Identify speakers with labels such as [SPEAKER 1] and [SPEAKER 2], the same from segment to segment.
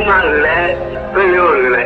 [SPEAKER 1] தாய்மார்கள பெரியோர்களே.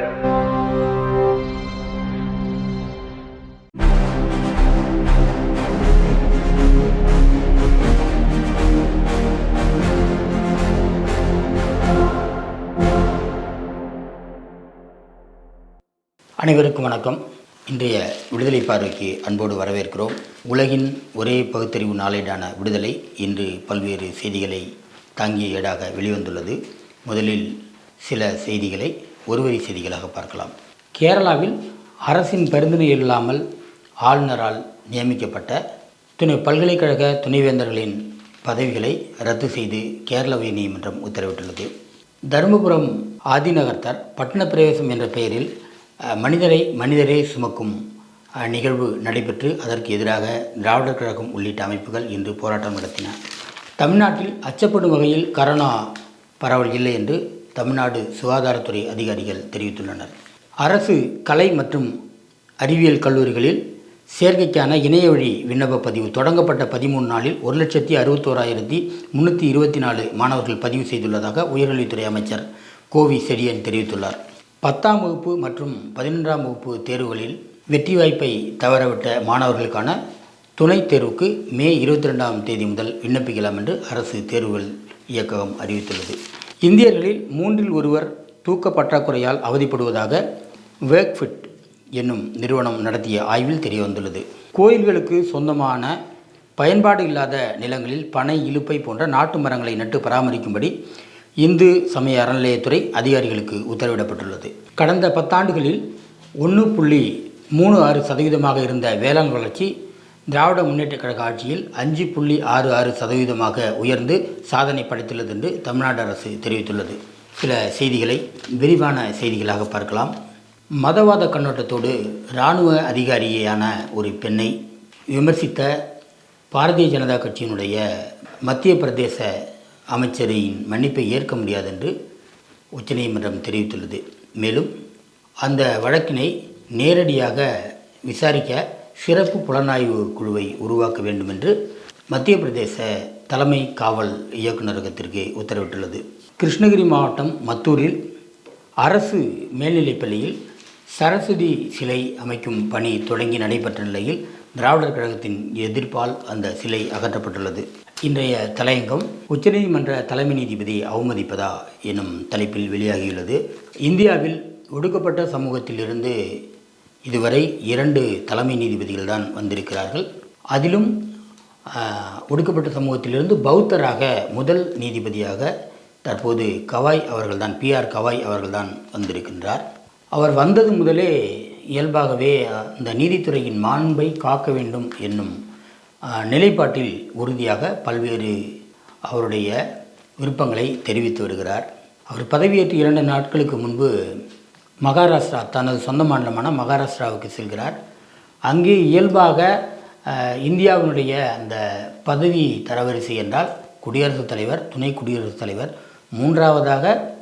[SPEAKER 2] அனைவருக்கும் வணக்கம். இன்றைய விடுதலை பார்வைக்கு அன்போடு வரவேற்கிறோம். உலகின் ஒரே பகுத்தறிவு நாளேடான விடுதலை இன்று பல்வேறு செய்திகளை தாங்கிய ஏடாக வெளிவந்துள்ளது. முதலில் சில செய்திகளை ஒருவரி செய்திகளாக பார்க்கலாம். கேரளாவில் அரசின் பரிந்துரை இல்லாமல் ஆளுநரால் நியமிக்கப்பட்ட துணை பல்கலைக்கழக துணைவேந்தர்களின் பதவிகளை ரத்து செய்து கேரள உயர்நீதிமன்றம் உத்தரவிட்டுள்ளது. தருமபுரம் ஆதிநகர்த்தார் பட்டண பிரவேசம் என்ற பெயரில் மனிதரை மனிதரே சுமக்கும் நிகழ்வு நடைபெற்று அதற்கு எதிராக திராவிடர் கழகம் உள்ளிட்ட அமைப்புகள் இன்று போராட்டம் நடத்தின. தமிழ்நாட்டில் அச்சப்படும் வகையில் கரோனா பரவல் இல்லை என்று தமிழ்நாடு சுகாதாரத்துறை அதிகாரிகள் தெரிவித்துள்ளனர். அரசு கலை மற்றும் அறிவியல் கல்லூரிகளில் சேர்க்கைக்கான இணைய வழி விண்ணப்ப பதிவு தொடங்கப்பட்ட பதிமூணு நாளில் ஒரு லட்சத்தி அறுபத்தோராயிரத்தி முந்நூற்றி இருபத்தி நாலு மாணவர்கள் பதிவு செய்துள்ளதாக உயர்கல்வித்துறை அமைச்சர் கோவி செடியன் தெரிவித்துள்ளார். பத்தாம் வகுப்பு மற்றும் பதினொன்றாம் வகுப்பு தேர்வுகளில் வெற்றி வாய்ப்பை தவறவிட்ட மாணவர்களுக்கான துணைத் தேர்வுக்கு மே இருபத்தி ரெண்டாம் தேதி முதல் விண்ணப்பிக்கலாம் என்று அரசு தேர்வுகள் இயக்ககம் அறிவித்துள்ளது. இந்தியர்களில் மூன்றில் ஒருவர் தூக்க பற்றாக்குறையால் அவதிப்படுவதாக வேக்ஃபிட் என்னும் நிறுவனம் நடத்திய ஆய்வில் தெரியவந்துள்ளது. கோயில்களுக்கு சொந்தமான பயன்பாடு இல்லாத நிலங்களில் பனை இலுப்பை போன்ற நாட்டு மரங்களை நட்டு பராமரிக்கும்படி இந்து சமய அறநிலையத்துறை அதிகாரிகளுக்கு உத்தரவிடப்பட்டுள்ளது. கடந்த பத்தாண்டுகளில் ஒன்று புள்ளி மூணு ஆறு சதவீதமாக இருந்த வேளாண் வளர்ச்சி திராவிட முன்னேற்றக் கழக ஆட்சியில் அஞ்சு புள்ளி ஆறு ஆறு சதவீதமாக உயர்ந்து சாதனை படைத்துள்ளது என்று தமிழ்நாடு அரசு தெரிவித்துள்ளது. சில செய்திகளை விரிவான செய்திகளாக பார்க்கலாம். மதவாத கண்ணோட்டத்தோடு இராணுவ அதிகாரியான ஒரு பெண்ணை விமர்சித்த பாரதிய ஜனதா கட்சியினுடைய மத்திய பிரதேச அமைச்சரின் மன்னிப்பை ஏற்க முடியாது என்று உச்சநீதிமன்றம் தெரிவித்துள்ளது. மேலும் அந்த வழக்கினை நேரடியாக விசாரிக்க சிறப்பு புலனாய்வு குழுவை உருவாக்க வேண்டும் என்று மத்திய பிரதேச தலைமை காவல் இயக்குநரகத்திற்கு உத்தரவிட்டுள்ளது. கிருஷ்ணகிரி மாவட்டம் மத்தூரில் அரசு மேல்நிலைப்பள்ளியில் சரஸ்வதி சிலை அமைக்கும் பணி தொடங்கி நடைபெற்ற நிலையில் திராவிடர் கழகத்தின் எதிர்ப்பால் அந்த சிலை அகற்றப்பட்டுள்ளது. இன்றைய தலையங்கம் உச்சநீதிமன்ற தலைமை நீதிபதி அவமதிப்பதா எனும் தலைப்பில் வெளியாகியுள்ளது. இந்தியாவில் ஒடுக்கப்பட்ட சமூகத்திலிருந்து இதுவரை இரண்டு தலைமை நீதிபதிகள் தான் வந்திருக்கிறார்கள். அதிலும் ஒடுக்கப்பட்ட சமூகத்திலிருந்து பௌத்தராக முதல் நீதிபதியாக தற்போது கவாய் அவர்கள்தான் பிஆர் கவாய் அவர்கள்தான் வந்திருக்கின்றார். அவர் வந்தது முதலே இயல்பாகவே அந்த நீதித்துறையின் மாண்பை காக்க வேண்டும் என்னும் நிலைப்பாட்டில் உறுதியாக பல்வேறு அவருடைய விருப்பங்களை தெரிவித்து வருகிறார். அவர் பதவியேற்று இரண்டு நாட்களுக்கு முன்பு மகாராஷ்டிரா தனது சொந்த மாநிலமான மகாராஷ்டிராவுக்கு செல்கிறார். அங்கே இயல்பாக இந்தியாவினுடைய அந்த பதவி தரவரிசை என்றால் குடியரசுத் தலைவர் துணை குடியரசுத் தலைவர் மூன்றாவதாக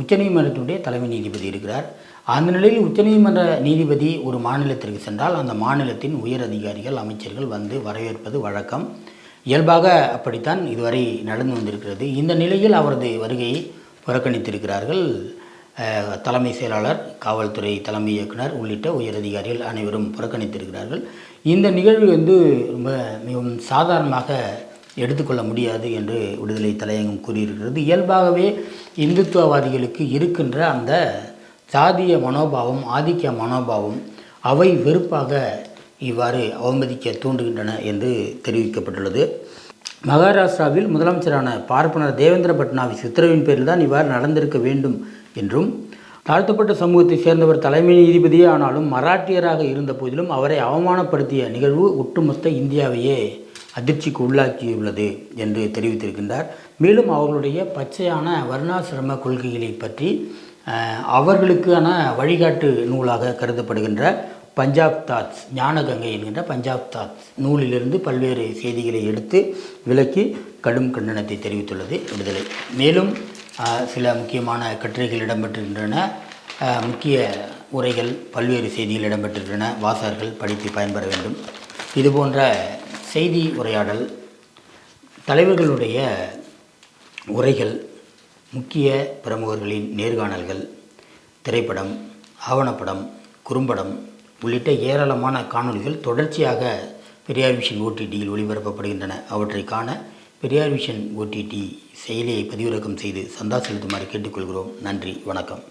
[SPEAKER 2] உச்சநீதிமன்றத்தினுடைய தலைமை நீதிபதி இருக்கிறார். அந்த நிலையில் உச்சநீதிமன்ற நீதிபதி ஒரு மாநிலத்திற்கு சென்றால் அந்த மாநிலத்தின் உயர் அதிகாரிகள் அமைச்சர்கள் வந்து வரவேற்பது வழக்கம். இயல்பாக அப்படித்தான் இதுவரை நடந்து வந்திருக்கிறது. இந்த நிலையில் அவரது வருகையை புறக்கணித்திருக்கிறார்கள். தலைமை செயலாளர் காவல்துறை தலைமை இயக்குனர் உள்ளிட்ட உயர் அதிகாரிகள் அனைவரும் புறக்கணித்திருக்கிறார்கள். இந்த நிகழ்வு வந்து ரொம்ப மிகவும் சாதாரணமாக எடுத்துக்கொள்ள முடியாது என்று விடுதலை தலையங்கம் கூறியிருக்கிறது. இயல்பாகவே இந்துத்துவவாதிகளுக்கு இருக்கின்ற அந்த சாதிய மனோபாவம் ஆதிக்க மனோபாவம் அவை வெறுப்பாக இவ்வாறு அவமதிக்க தூண்டுகின்றன என்று தெரிவிக்கப்பட்டுள்ளது. மகாராஷ்டிராவில் முதலமைச்சரான பார்ப்பனர் தேவேந்திர பட்னாவிஸ் உத்தரவின் பேரில் தான் இவ்வாறு நடந்திருக்க வேண்டும் என்றும் தாழ்த்தப்பட்ட சமூகத்தைச் சேர்ந்தவர் தலைமை நீதிபதியே ஆனாலும் மராட்டியராக இருந்த போதிலும் அவரை அவமானப்படுத்திய நிகழ்வு ஒட்டுமொத்த இந்தியாவையே அதிர்ச்சிக்கு உள்ளாக்கியுள்ளது என்று தெரிவித்திருக்கின்றார். மேலும் அவர்களுடைய பச்சையான வர்ணாசிரம கொள்கைகளை பற்றி அவர்களுக்கான வழிகாட்டு நூலாக கருதப்படுகின்ற பஞ்சாப் தாட்ஸ் ஞானகங்கை என்கின்ற பஞ்சாப் தாட்ஸ் நூலிலிருந்து பல்வேறு செய்திகளை எடுத்து விலக்கி கடும் கண்டனத்தை தெரிவித்துள்ளது விடுதலை. மேலும் சில முக்கியமான கட்டுரைகள் இடம்பெற்றிருக்கின்றன. முக்கிய உரைகள் பல்வேறு செய்திகள் இடம்பெற்றிருக்கின்றன. வாசகர்கள் படித்து பயன்பெற வேண்டும். இதுபோன்ற செய்தி உரையாடல் தலைவர்களுடைய உரைகள் முக்கிய பிரமுகர்களின் நேர்காணல்கள் திரைப்படம் ஆவணப்படம் குறும்படம் உள்ளிட்ட ஏராளமான காணொளிகள் தொடர்ச்சியாக பெரியார் விஷன் ஓடிடியில் ஒளிபரப்பப்படுகின்றன. அவற்றை காண பெரியார் விஷன் ஓடிடி செயலியை பதிவிறக்கம் செய்து சந்தா செலுத்துமாறு கேட்டுக்கொள்கிறோம். நன்றி. வணக்கம்.